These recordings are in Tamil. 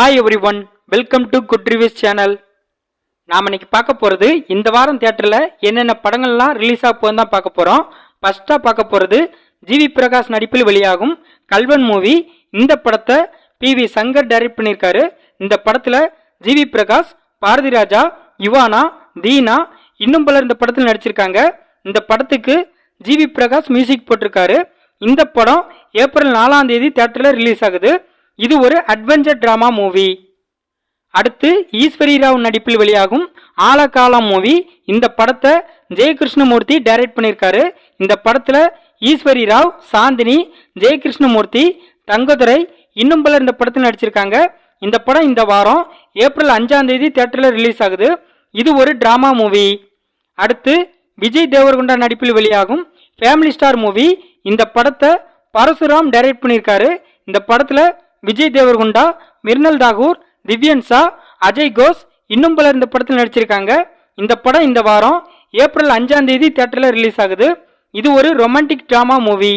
Hi everyone welcome to good reviews channel நாம் இன்னைக்கு பார்க்க போகிறது இந்த வாரம் தேட்டரில் என்னென்ன படங்கள்லாம் ரிலீஸ் ஆக போகுதுன்னு தான் பார்க்க போகிறோம் ஃபஸ்ட்டாக பார்க்க போகிறது ஜிவி பிரகாஷ் நடிப்பில் வெளியாகும் கல்வன் மூவி இந்த படத்தை பி வி சங்கர் டைரக்ட் பண்ணியிருக்காரு. இந்த படத்தில் ஜிவி பிரகாஷ் பாரதி ராஜா யுவானா தீனா இன்னும் பலர் இந்த படத்தில் நடிச்சிருக்காங்க. இந்த படத்துக்கு ஜிவி பிரகாஷ் மியூசிக் போட்டிருக்காரு. இந்த படம் ஏப்ரல் நாலாம் தேதி தேட்டரில் ரிலீஸ் ஆகுது. இது ஒரு அட்வென்ச்சர் டிராமா மூவி அடுத்து ஈஸ்வரி ராவ் நடிப்பில் வெளியாகும் ஆலகாலம் மூவி இந்த படத்தை ஜெயகிருஷ்ணமூர்த்தி டைரக்ட் பண்ணியிருக்காரு. இந்த படத்தில் ஈஸ்வரி ராவ் சாந்தினி ஜெயகிருஷ்ணமூர்த்தி தங்கதுரை இன்னும் பலர் இந்த படத்தில் நடிச்சிருக்காங்க. இந்த படம் இந்த வாரம் ஏப்ரல் அஞ்சாம் தேதி தியேட்டரில் ரிலீஸ் ஆகுது. இது ஒரு டிராமா மூவி அடுத்து விஜய் தேவர்கொண்டா நடிப்பில் வெளியாகும் ஃபேமிலி ஸ்டார் மூவி இந்த படத்தை பரசுராம் டைரக்ட் பண்ணியிருக்காரு. இந்த படத்தில் விஜய் தேவர்குண்டா மிர்னல் தாகூர் திவ்யன் ஷா அஜய் கோஷ் இன்னும் பலர் இந்த படத்தில் நடிச்சிருக்காங்க. இந்த படம் இந்த வாரம் ஏப்ரல் அஞ்சாம் தேதி தேட்டரில் ரிலீஸ் ஆகுது. இது ஒரு ரொமான்டிக் ட்ராமா மூவி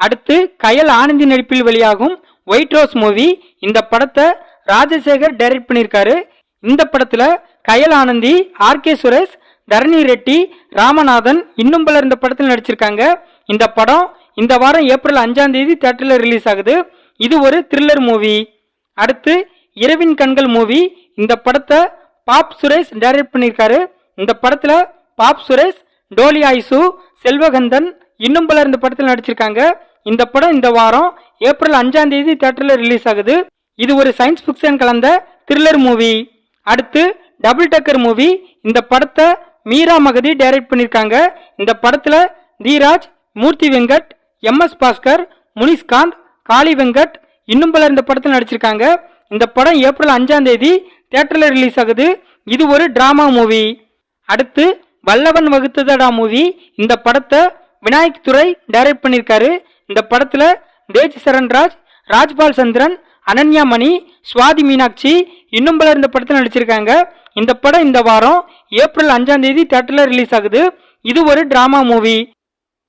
அடுத்து கயல் ஆனந்தி நடிப்பில் வெளியாகும் ஒயிட் ரோஸ் மூவி இந்த படத்தை ராஜசேகர் டைரக்ட் பண்ணியிருக்காரு. இந்த படத்தில் கயல் ஆனந்தி ஆர் கே சுரேஷ் தரணி ரெட்டி ராமநாதன் இன்னும் பலர் இந்த படத்தில் நடிச்சிருக்காங்க. இந்த படம் இந்த வாரம் ஏப்ரல் அஞ்சாம் தேதி தேட்டரில் ரிலீஸ் ஆகுது. இது ஒரு த்ரில்லர் மூவி அடுத்து இரவின் கண்கள் மூவி இந்த படத்தை பாப் சுரேஷ் டைரக்ட் பண்ணியிருக்காரு. இந்த படத்தில் பாப் சுரேஷ் டோலி ஆயிசு செல்வகந்தன் இன்னும் பலர் இந்த படத்தில் நடிச்சிருக்காங்க. இந்த படம் இந்த வாரம் ஏப்ரல் அஞ்சாம் தேதி தியேட்டரில் ரிலீஸ் ஆகுது. இது ஒரு சயின்ஸ் ஃபிக்ஷன் கலந்த த்ரில்லர் மூவி அடுத்து டபுள் டக்கர் மூவி இந்த படத்தை மீரா மகதி டைரக்ட் பண்ணியிருக்காங்க. இந்த படத்தில் தீராஜ் மூர்த்தி வெங்கட் எம் எஸ் பாஸ்கர் முனிஷ்காந்த் காளி வெங்கட் இன்னும் பலர் இந்த படத்தில் நடிச்சிருக்காங்க. இந்த படம் ஏப்ரல் அஞ்சாம் தேதி தியேட்டரில் ரிலீஸ் ஆகுது. இது ஒரு டிராமா மூவி அடுத்து வல்லவன் வகுத்ததடா மூவி இந்த படத்தை விநாயக் துறை டைரக்ட் பண்ணியிருக்காரு. இந்த படத்தில் தேஜ் சரண்ராஜ் ராஜ்பால் சந்திரன் அனன்யா மணி சுவாதி மீனாட்சி இன்னும் பலர் இந்த படத்தில் நடிச்சிருக்காங்க. இந்த படம் இந்த வாரம் ஏப்ரல் அஞ்சாம் தேதி தியேட்டரில் ரிலீஸ் ஆகுது. இது ஒரு டிராமா மூவி